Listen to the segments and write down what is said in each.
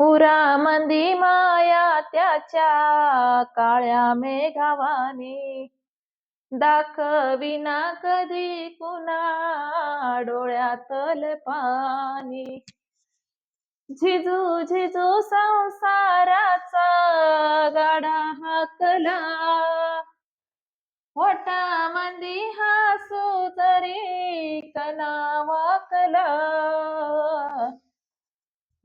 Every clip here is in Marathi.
पुरामंदी माया त्याच्या काळ्या मेघावानी. दाखविना कधी कुणा डोळ्यातल पाणी. झिजू झिजू संसाराचा गाडा हाकला. पोटामंदी हासू तरी कना वाकला.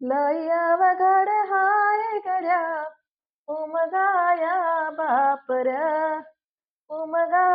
लई अवघड हाय गड्या उमगाया बापर उमगा